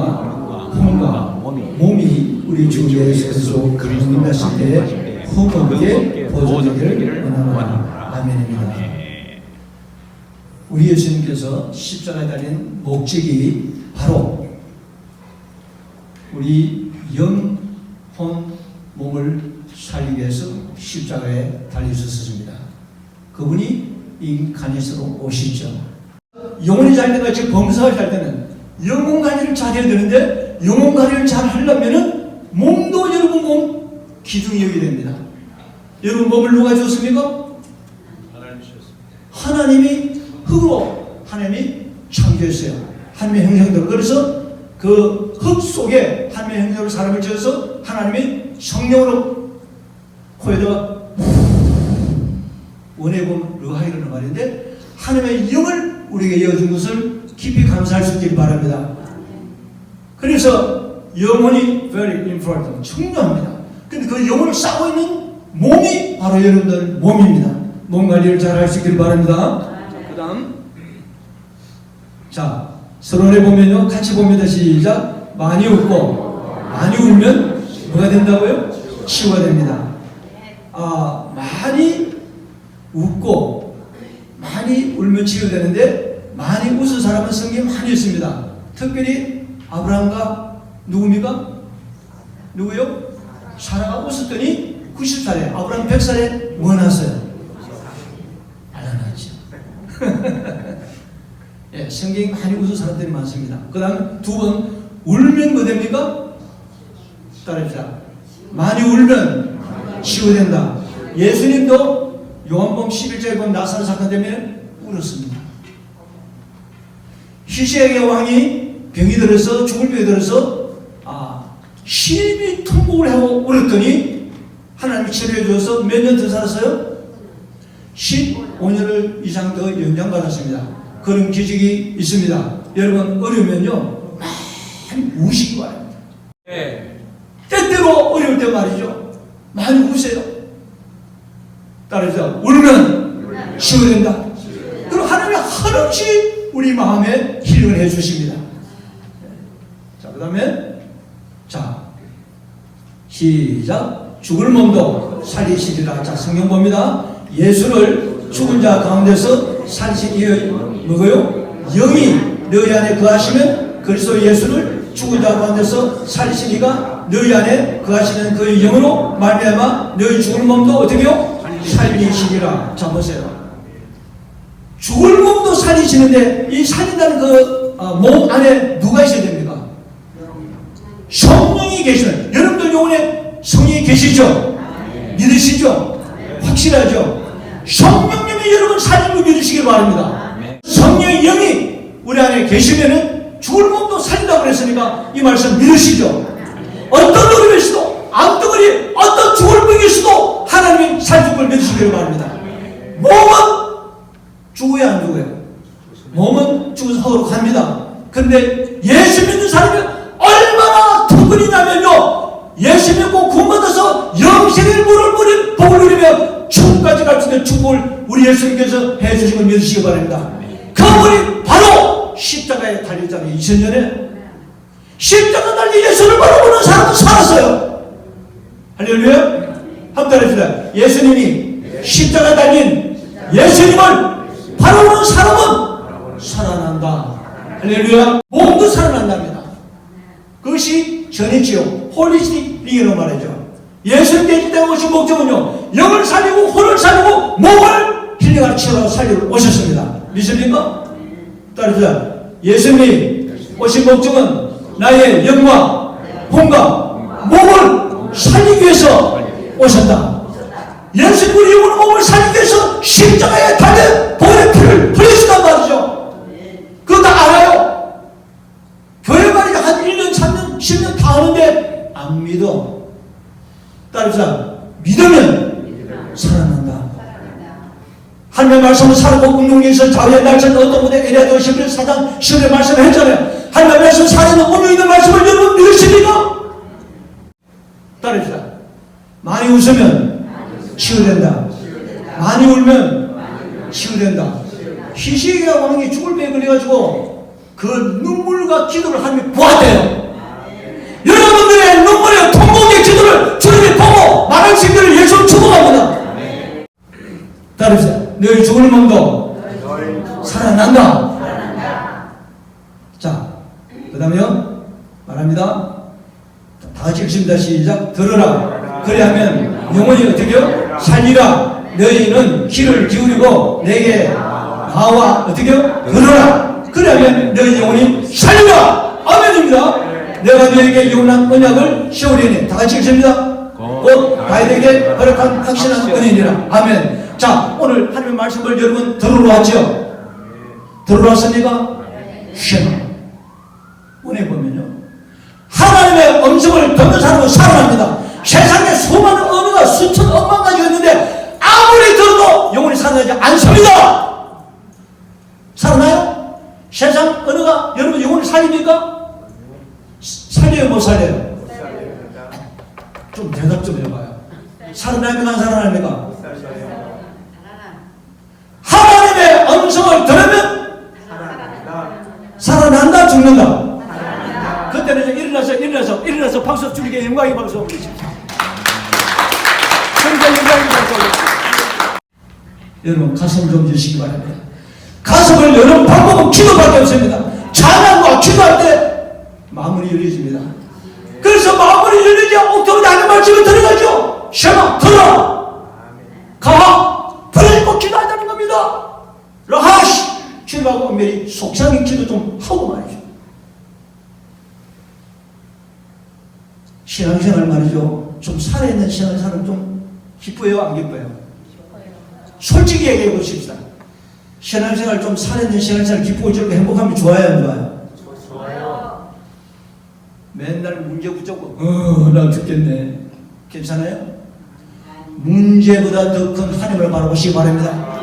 온전과 혼과 몸이 우리 주 예수 그리스도 그리스도하실 때에 흠없게 보존되기를 원하노라. 아멘입니다. 우리 예수님께서 십자가에 달린 목적이 바로 우리 영 혼 몸을 살리기 위해서 십자가에 달리셨습니다. 그분이 인간에서로 오시죠. 영혼이 잘 때가 지 범사가 잘 때는 영혼 관리를 잘해야 되는데 영혼 관리를 잘 하려면은 몸도 여러분 몸 기둥이 여기 됩니다. 여러분 몸을 누가 줬습니까? 하나님이 흙으로 하나님이 창조했어요. 하나님의 형상대로. 그래서 그 흙 속에 하나님의 형상으로 사람을 지어서 하나님이 성령으로 코에다가 원해본 르하이라는 말인데 하나님의 영을 우리에게 이어준 것을 깊이 감사할 수 있길 바랍니다. 그래서 영혼이 very important, 중요합니다. 근데 그 영혼을 싸고 있는 몸이 바로 여러분들 몸입니다. 몸 관리를 잘 할 수 있길 바랍니다. 그 다음 자 서론에 보면요 같이 봅니다 시작 많이 웃고 많이 울면 뭐가 된다고요? 치유가 됩니다. 아 많이 웃고 많이 울면 치유되는데 많이 웃은 사람은 성경에 많이 있습니다. 특별히 아브라함과 누굽니까? 누구요? 사라가 웃었더니 90살에 아브라함 100살에 뭐 났어요? 알아났죠. 예, 성경이 많이 웃은 사람들이 많습니다. 그 다음 두 번 울면 뭐 됩니까? 따라합시다. 많이 울면 치유된다. 예수님도 요한복음 11절에 보면 나사로 사건 때문에 울었습니다. 히세의 왕이 병이 들어서 죽을 병이 들어서 아 심히 통곡을 하고 울었더니 하나님이 치료해 주어서 몇 년 더 살았어요? 15년을 이상 더 연장 받았습니다. 그런 기적이 있습니다. 여러분 어려우면요 많이 우시기 바랍니다. 예. 때때로 어려울 때 말이죠. 많이 우세요. 따라서 울면 치유된다. 그리고 하나님이 한없이 우리 마음에 힐링을 해 주십니다. 자, 그 다음에 자 시작 죽을 몸도 살리시리라. 자 성경 봅니다. 예수를 죽은 자 가운데서 살리시니 뭐고요? 영이 너희 안에 거하시면 그리스도 예수를 죽은 자 가운데서 살리시니가 너희 안에 거하시는 그 영으로 말미암아 너희 죽을 몸도 어떻게요? 살리시리라. 자 보세요. 죽을 몸도 살리시는데 이 살린다는 그 몸 안에 누가 있어야 됩니까? 성령이 계시는 여러분들 영혼에 성령이 계시죠? 믿으시죠? 확실하죠? 성령님이 여러분 거 믿으시길 바랍니다. 성령의 영이 우리 안에 계시면은 죽을 몸도 살린다고 그랬으니까 이 말씀 믿으시죠? 어떤 어려움이 있어도 암덩어리 어떤 죽을 병이 있어도 하나님이 살릴 걸 믿으시길 바랍니다. 몸은 죽어야 안 죽어요? 몸은 죽어서 합니다. 근데 예수 믿는 사람이 얼마나 특권이 나면요. 예수 믿고 구원받아서 영생의 물을 뿌린 복을 누리며 천국까지 갈 수 있는 축복을 우리 예수님께서 해주신 걸 믿으시기 바랍니다. 그분이 바로 십자가에 달렸잖아요. 2000년에. 십자가 달린 예수를 바라보는 사람은 살았어요. 할렐루야. 한번 따라합시다. 예수님이 십자가 달린 예수님을 바라보는 사람은 살아난다. 할렐루야. 몸도 살아난답니다. 그것이 전이지요. 홀리스틱 링이라고 말하죠. 예수님께 때 오신 목적은요. 영을 살리고 혼을 살리고 몸을 힐링하는 치료로 살리러 오셨습니다. 믿습니까? 따르자. 예수님이 오신 목적은 나의 영과 혼과 몸을 살리기 위해서 오셨다. 예수님 우리 영혼 몸을 살리기 위해서 십자가에 달린 보혈의 피를 흘리시단 말이죠. 그거 다 알아요. 교회 가니한 1년, 3년, 10년 다 하는데 안 믿어. 따르자. 믿으면 살아난다. 하나님의 말씀을 살고 운동에서 자유의 날짜는 어떤 분의 에리아도 11일 사장 10일 말씀을 했잖아요. 하나님의 말씀 살아있는 운명 있는 말씀을 여러분 믿으십니까? 많이 웃으면 치유된다. 많이 울면 치유된다. 희시가 왕이 죽을 병에 걸려가지고 그 눈물과 기도를 하나님이 보았대요. 여러분들의 눈물의 통곡의 기도를 주님이 보고 많은 신들을 예수 축복합니다. 따르세요. 너희 죽을 몸도 살아난다. 자, 그 다음에요. 말합니다. 다 읽습니다. 시작. 들어라. 그래하면 영혼이 어떻게 요? 살리라. 너희는 귀를 기울이고 내게 나와 어떻게요? 들어라. 그래하면 너희 영혼이 살리라. 아멘입니다. 내가 너에게 영원한 언약을 세우리니 다 같이 읽습니다. 곧 다윗에게 허락한 확신한 은혜니라. 아멘. 자, 오늘 하나님의 말씀을 여러분 들으러 왔죠? 들으러 왔습니까? 쉐마. 오늘 보면요. 하나님의 음성을 듣는 사람은 살아납니다. 여러분 가슴 좀 주시기 바랍니다. 가슴을 여는 방법은 기도밖에 없습니다. 찬양과 기도할 때 마음이 열려집니다. 그래서 마음이 열리지 옥토로 하는 말씀을 들어가죠. 쉐마 들어 가 부르짖고 기도하자는 겁니다. 라하시 주님하고 엄밀히 속상의 기도 좀 하고 말이죠. 신앙생활 말이죠. 좀 살아있는 신앙생활은 좀 기뻐요, 안 기뻐요? 솔직히 얘기해 보십시다. 신앙생활 좀 살아있는 신앙생활 기쁘고 즐겁고 행복하면 좋아요, 안 좋아요? 좋아요. 맨날 문제 붙잡고, 어, 나 죽겠네. 괜찮아요? 문제보다 더 큰 하나님을 바라보시기 바랍니다.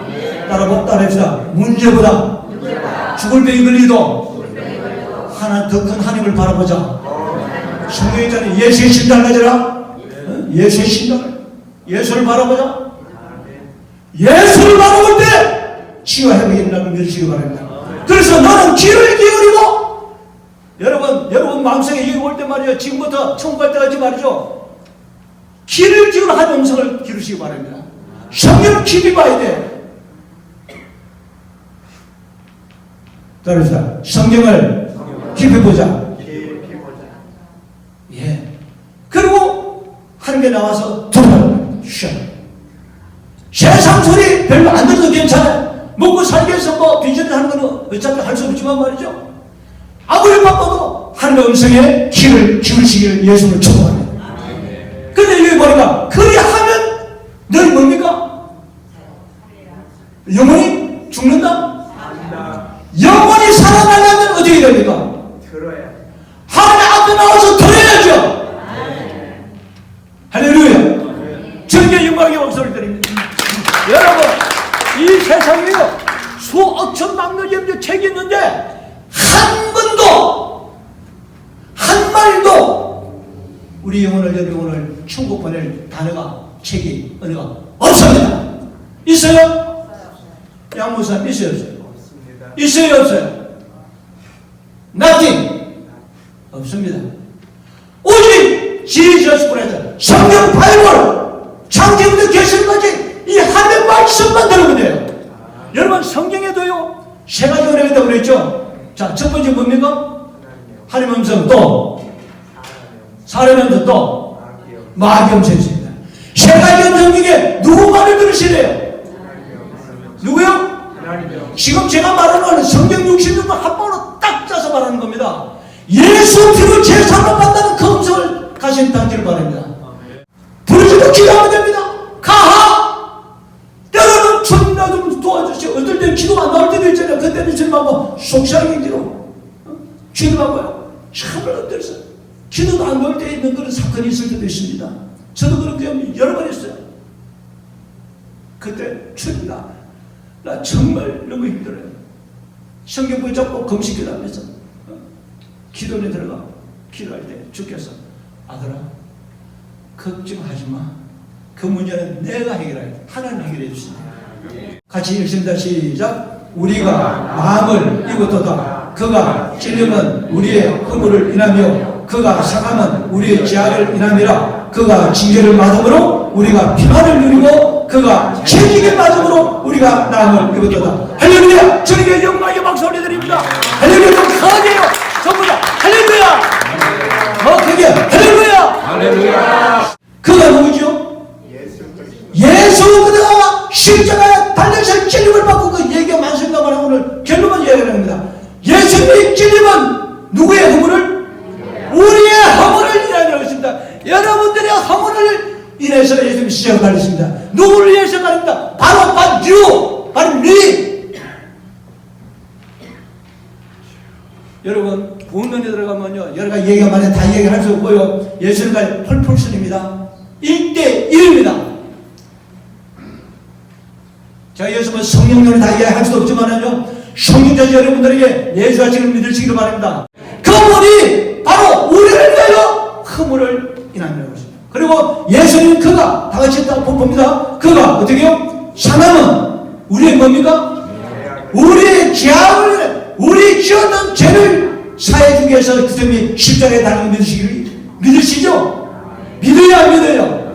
따라보, 따라합시다. 문제보다 죽을 병이 걸리도 하나 더 큰 하나님을 바라보자. 성경에 있잖아요. 예수의 신당 가져라. 어? 예수의 신당. 예수를 바라보자. 예수를 바라볼 때 치유와 회복이 일어나는 믿으시기 바랍니다. 그래서 너는 귀를 기울이고 여러분 여러분 마음속에 여기 올 때 말이죠. 지금부터 천국 갈 때까지 말이죠. 귀를 기울여 한 음성을 기르시기 바랍니다. 성경 깊이 봐야 돼. 따라합시다. 성경을 깊이 보자. 예. 그리고 하늘에 나와서 들어가는 쉬어. 세상 소리 별로 안 들어도 괜찮아요. 먹고 살기 위해서 뭐 빈전을 하는 거는 어차피 할 수 없지만 말이죠. 아무리 바빠도 하늘의 음성에 귀를 기울이시기를 예수를 축복합니다. 근데 여기 보니까 그리하면 너희 뭡니까? 영혼이 죽는다? 영혼이 살아나려면 어떻게 됩니까? 들어야. 하나님 앞에 나와서 드려야죠. 할렐루야. 정의 영광의 목소리 드립니다. 여러분, 이 세상에요 수억 천만 명의 책이 있는데 한 번도 한 말도 우리 영혼을 여기 영혼을 천국 보낼 단어가 책이 언어가 없습니다. 있어요? 양무사 있어요. 있어요 없어요? Nothing 없습니다. 오직 지저스 브레드 성경 바이블 창세부터 계시까지 이 하나의 말씀만 들으면 돼요. 여러분 성경에도요 세 가지 은혜가 있다고 그랬죠. 자 첫 번째 뭡니까? 하나님 음성 또 사람의 음성 또 마귀 음성 있습니다. 세 가지 음성 중에 누구 말을 들으시래요? 누구요? 지금 제가 말하는 거는 성경 66번 한 번으로 딱 짜서 말하는 겁니다. 예수 피로 제사로 받다는 그 음성을 가신 단지를 바랍니다. 부르짖고 기도하면 됩니다. 가하! 때로는 주님 나 좀 도와주시오. 어떨 때는 기도가 안 나올 때도 있잖아요. 그때는 주님하고 속상하게 기도. 어? 기도하고요. 참을 엎드려서 기도도 안 나올 때 있는 그런 사건이 있을 때도 있습니다. 저도 그런 경험이 여러 번 있어요. 그때 주님 나, 나 정말 너무 힘들어요. 성경 붙잡고 금식 기도하면서 어? 기도에 들어가 기도할 때 주께서 아들아 걱정하지 마 그 문제는 내가 돼. 하나님 해결해 주신다. 같이 읽습니다. 시작. 우리가 마음을 입었도다. 그가 찔림은 우리의 허물을 인하며 그가 상함은 우리의 지하를 인함이라. 그가 징계를 맞음으로 우리가 평안을 누리고 그가 책임을 맞음으로 우리가 나음을 입었도다. 할렐루야! 저에게 영광의 박수 올려드립니다. 할렐루야! 좀 강하게요. 전부 다 할렐루야! 더 크게 할렐루야! 할렐루야. 그가 누구죠? 예수 그대가 십자가에 달려서 찔림을 받고 그 얘기가 많습니다만 오늘 결론만 이야기하는 겁니다. 예수님의 찔림은 누구의 허물을? 우리의 허물을 인하여 했습니다. 여러분들의 허물을 인해서 예수님이 십자가 달렸습니다. 누구를 위해서 달립니다. 바로 you, 바로 me. 여러분 본론에 들어가면요 여러 가지 얘기가 많아요 다 얘기할 수 없고요 예수님과 펄펄슨입니다 1대 1입니다 자 예수님은 성령론을 다 이해할 수 없지만은요 성령자 여러분들에게 예수와 지금 믿으시기를 바랍니다 그분이 바로 우리를 위하여 허물을 인하는 것입니다 그리고 예수님 그가 다 같이 딱 봅니다 그가 어떻게요? 상함은 우리의 뭡니까? 우리의 죄악을 우리 지었던 죄를 사해 주기 위해서 그분이 십자가에 달려 믿으시기를 믿으시죠? 믿어야 안 믿어요?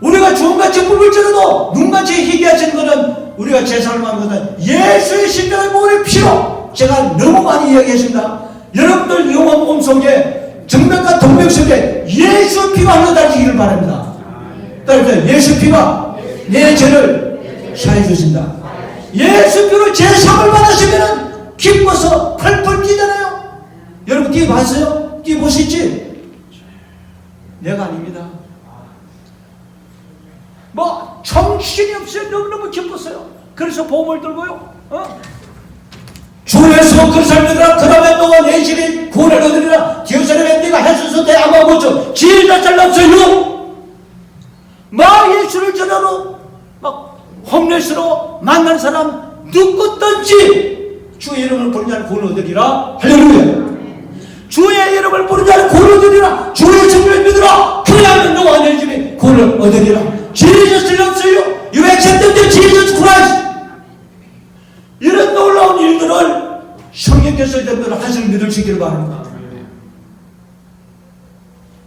우리가 주음같이 뿜을 줄어도 눈같이 희귀하신 것은 우리가 제사를 하는 것은 예수의 십자가의 몸의 피로 제가 너무 많이 이야기했습니다 여러분들 영혼 몸 속에 정맥과 동맥 속에 예수 피가 흘러다니기를 바랍니다 따라서 예수 피가 내 죄를 사해 주신다 예수 피로 제사을 받으시면 기뻐서 펄펄 뛰잖아요 여러분 뛰 봤어요? 뛰 보시지? 내가 아닙니다 뭐 정신이 없어요. 너무너무 기뻤어요. 그래서 보험을 들고요. 어? 주에서 그 삶이라. 그 다음에 너가 내 집이 구원을 얻으리라. 디오사람의 네가 해수서 대 아마 못죠. 지혜자 잘났어요. 막 예수를 전하러 막 홈레스로 만난 사람 누구든지 주의 이름을 부르는 자는 구원을 얻으리라. 할렐루야. 주의 이름을 부르는 자는 구원을 얻으리라. 주의 정을 믿으라. 그래야만 너와 내 집이 구원을 얻으리라. loves you you accepted the Jesus Christ 이런 놀라운 일들을 성령께서 여러분들 하시는 믿을 수 있기를 바랍니다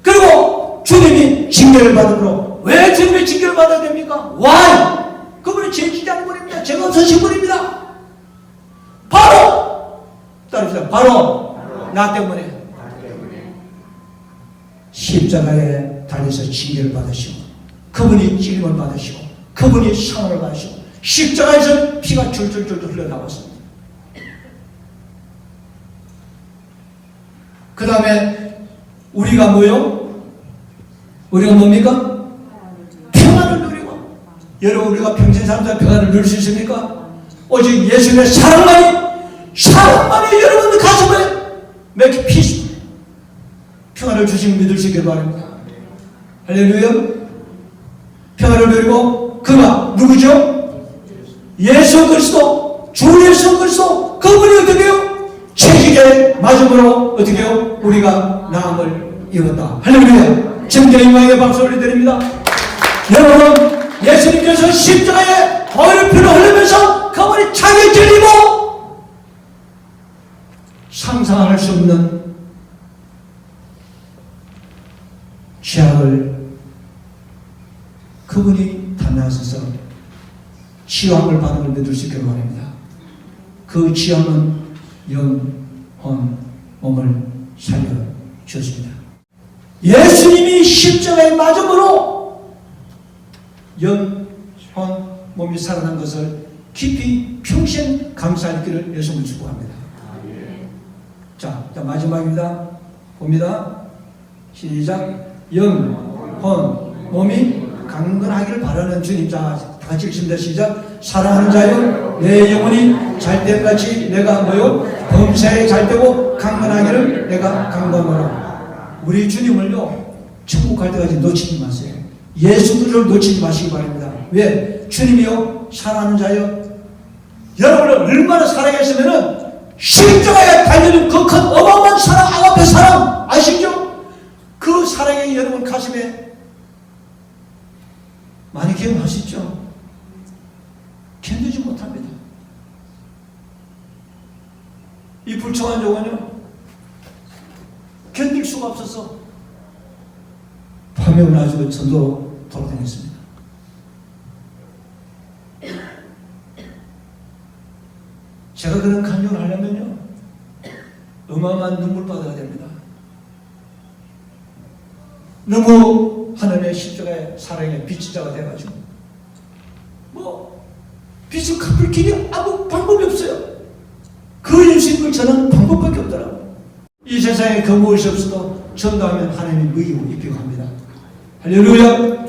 그리고 주님이 징계를 받으므로 왜 주님의 징계를 받아야 됩니까? Why? 그분이 죄지지 않은 분입니다 죄가 없으신 분입니다 바로 따르세요 바로 나 때문에 십자가에 달려서 징계를 받으시고 그분이 찔림을 받으시고 그분이 상을 받으시고 십자가에서 피가 줄줄줄줄 흘러나왔습니다. 그 다음에 우리가 뭐요? 우리가 뭡니까? 평안을 누리고 여러분 우리가 평생 살면서 평안을 누릴 수 있습니까? 오직 예수님의 사랑만이 사랑만이 여러분들 가슴에 make peace 평안을 주시는 믿을 수 있길 바랍니다. 할렐루야. 평안을 누리고 그가 누구죠? 예수 그리스도 주 예수 그리스도 그분이 어떻게 해요? 책임에 맞음으로 어떻게 해요? 우리가 나음을 입었다. 할렐루야. 정자 임망의 박수 올려드립니다. 여러분 예수님께서 십자가에 어릴 피를 흘리면서 그분이 차게 찔리고 상상할 수 없는 죄악을 그분이 담당하셔서 치유함을 걸 믿을 수 있기를 바랍니다. 그 치유함은 영 혼 몸을 살려 주었습니다. 예수님이 십자가에 맞음으로 영혼 몸이 살아난 것을 깊이 평생 감사할 길을 예수님을 축복합니다. 자, 자 마지막입니다. 봅니다. 시작. 영 혼 몸이 강건하기를 바라는 주님 자 같이 읽습니다. 시작. 사랑하는 자여 내 영혼이 잘됨 같이 내가 뭐요. 범사에 잘되고 강건하기를 내가 강건하노라. 우리 주님을요 천국 갈 때까지 놓치지 마세요. 예수 그리스도를 놓치지 마시기 바랍니다. 왜? 주님이요 사랑하는 자여. 여러분을 얼마나 사랑했으면은 십자가에 달려는 그큰 어마어마한 사랑 아가페 사랑 아시죠? 그 사랑이 여러분 가슴에 잘 기억하시죠? 견디지 못합니다. 이 불청한 요원요 견딜 수가 없어서 밤에 나가지고 전도 돌아다녔습니다. 제가 그런 간증을 하려면요 어마어마한 눈물바다가 됩니다. 너무 하나님의 십자가의 사랑의 빛이 자가 돼가지고 뭐 빛을 갚을 길이 아무 방법이 없어요. 그 유식을 저는 방법밖에 없더라고요. 이 세상에 그 무엇이 없어도 전도하면 하나님이 의이고 입히고 합니다. 할렐루야.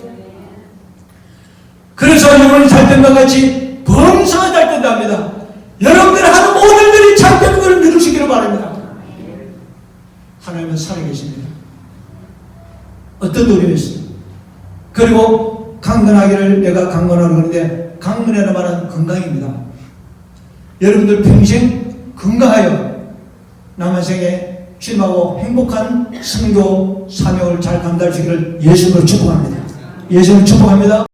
그래서 여러분이 잘 된것 같이 범사가 잘 된다 합니다. 여러분들 하는 모든 일이 잘 되는 것을 믿으시기를 바랍니다. 하나님은 살아계십니다. 어떤 노력이었어요? 그리고 강건하기를 내가 강건하는 건데 강건이라는 말은 건강입니다. 여러분들 평생 건강하여 남은 생에 쉼하고 행복한 성교 사명을 잘 감당하시기를 예수로 축복합니다. 예수로 축복합니다.